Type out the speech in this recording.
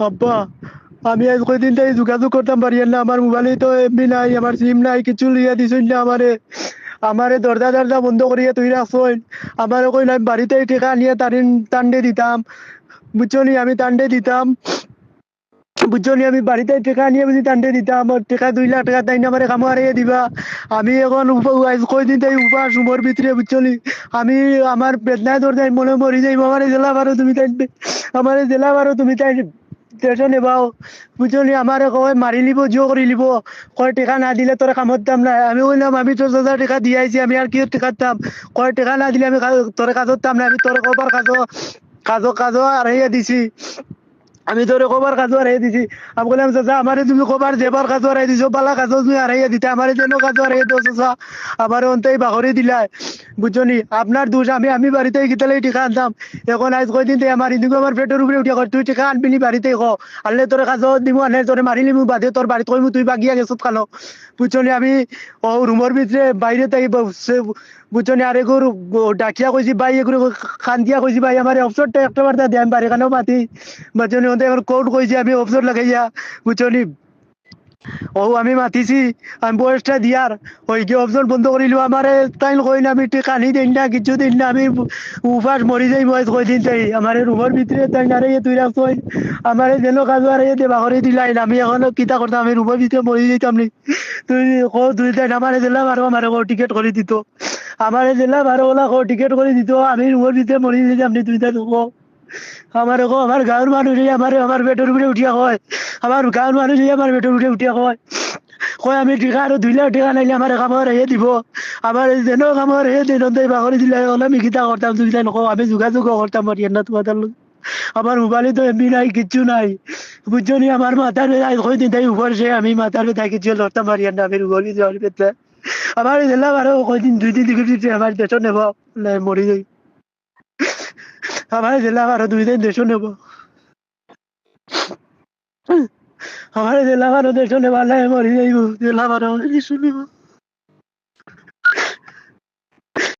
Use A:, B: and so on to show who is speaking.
A: আব্বা, আমি আজ কয়দিন যোগাযোগ করতাম পারি না আমার মোবাইলে তো নাই, আমার সিম নাই, কিছু লিয়া না আমারে। আমারে দরজা দরজা বন্ধ করিয়া তুই রাখছইন আমারে আমি বাড়িতে নিয়ে তারিন দিতাম। বুঝছ নি, আমি তান্ডে দিতাম। বুঝছ নি, আমি বাড়িতে টেকা নিয়ে বুঝি তান্ডে দিতাম। আমার টেকা দুই লাখ টাকা তাই আমার কামো হারিয়ে দিবা। আমি এখন আজ কয়দিন থেকে উপাস, উমর ভিতরে, বুঝছ আমি, আমার বেদনায় যাই মনে মরি যাই আমার জেলা বারো তুমি তাই আমার জেলা বারো তুমি তাই টেনশন নেবাও বুঝলি আমার কয় মারি লিব জিও করে লিব। কয়, টিকা না দিলে তোর কামত দাম নাই আমি বললাম আমি তোর দাদা টাকা দিয়ে আইছি আমি আর কি টাকা দাম কয়, টিকা না দিলে আমি তোর কাজত দাম নাই আমি তোর কবার কাজ কাজো কাজ আর দিছি। আমি তোরে কবার কাজ হারাই দিছি। আমি বললাম চাচা আমারে তুমি কবার যেবার কাজ হারাই দিছো পালা কাজ তুমি হারাইয়া দিতে আমারে যেন কাজ হারাই দিও চাচা। আমার অন্তাই বাহরে দিলাই। বুঝছ আপনার দোষ আমি আমি বাড়িতে গিতালে টিকা আনতাম। এখন আজ কয়দিন থেকে আমার ইন্দুকে আমার পেটের উপরে উঠিয়া কয়, তুই টিকা আনবি নি বাড়িতে ক? আনলে তোর কাজ দিব আনলে তোরে মারিলি মু বাদে তোর বাড়িতে কইমু তুই বাগিয়া গেছত খালো। বুঝছ আমি ও রুমের ভিতরে বাইরে তাই বুঝছ নি? আরে গরু ডাকিয়া কইছি ভাই এগুলো খান্দিয়া কইছি ভাই আমার অফসরটা একটা বার্তা দিয়ে আমি বাড়ি খানেও মাতি। বুঝছ নি ওদের কোর্ট কইছি, আমি অফসর লাগাইয়া বুঝছ নি? ও, আমি মাতিছি, আমি বয়সটা দিয়ার ওই কি অপশন বন্ধ করিলো আমারে তাই কই না আমি কানি দিন না, কিছু দিন না, আমি উপাস মরি যাই বয়স কই দিন তাই আমার রুমের ভিতরে তাই না রে তুই রাখ কই আমার যেন কাজ আর দেবা করে দিলাই আমি এখন কিতা করতাম আমি রুমের ভিতরে মরি যাইতাম নি। তুই কো তুই তাই আমার দিলাম আর আমার কো টিকেট করে দিত। আমার দিলাম আর ওলা কো টিকেট করে দিত, আমি রুমের ভিতরে মরি যাইতাম নি তুই তাই কো। আমাৰ আকৌ আমাৰ গাঁৱৰ মানুহ যদি আমাৰ আমাৰ পেটৰ বুলি উঠি কয় আমাৰ গাঁৱৰ মানুহ যদি আমাৰ পেটৰ বুলি উঠি কয় কয় আমি টিকা আৰু দুইলাৰ টিকা নাহিলে আমাৰ কামৰ হেৰিয়ে দিব। আমাৰ যেনেও কামৰ সেই দিনতে বাকৰি দিলে হ'ল আমি কিতা কৰ্তাম তুমি নকওঁ আমি যোগাযোগ কৰ্তাম না তোমাৰ আমাৰ মোবাইলতো এম বি নাই কিচ্ছু নাই। বুজনী আমাৰ মাথাৰ কৈ দিন তাই উভৰিছে আমি মাথাৰ পেটাই কিচ্ছু লৰ্তাম হৰিয়ানা আমি উভৰি যোৱাৰ পেটে আমাৰ জেলা বাৰু কৈ দিন দুই দিন আমাৰ পেটত নেব মৰি যায়। আমার দিলাম আরও দুই দিন দেশ নেব আমার দিলাম আরও দেশ নেব নাই মরি যাইব দিলাম আরও দেশ নেব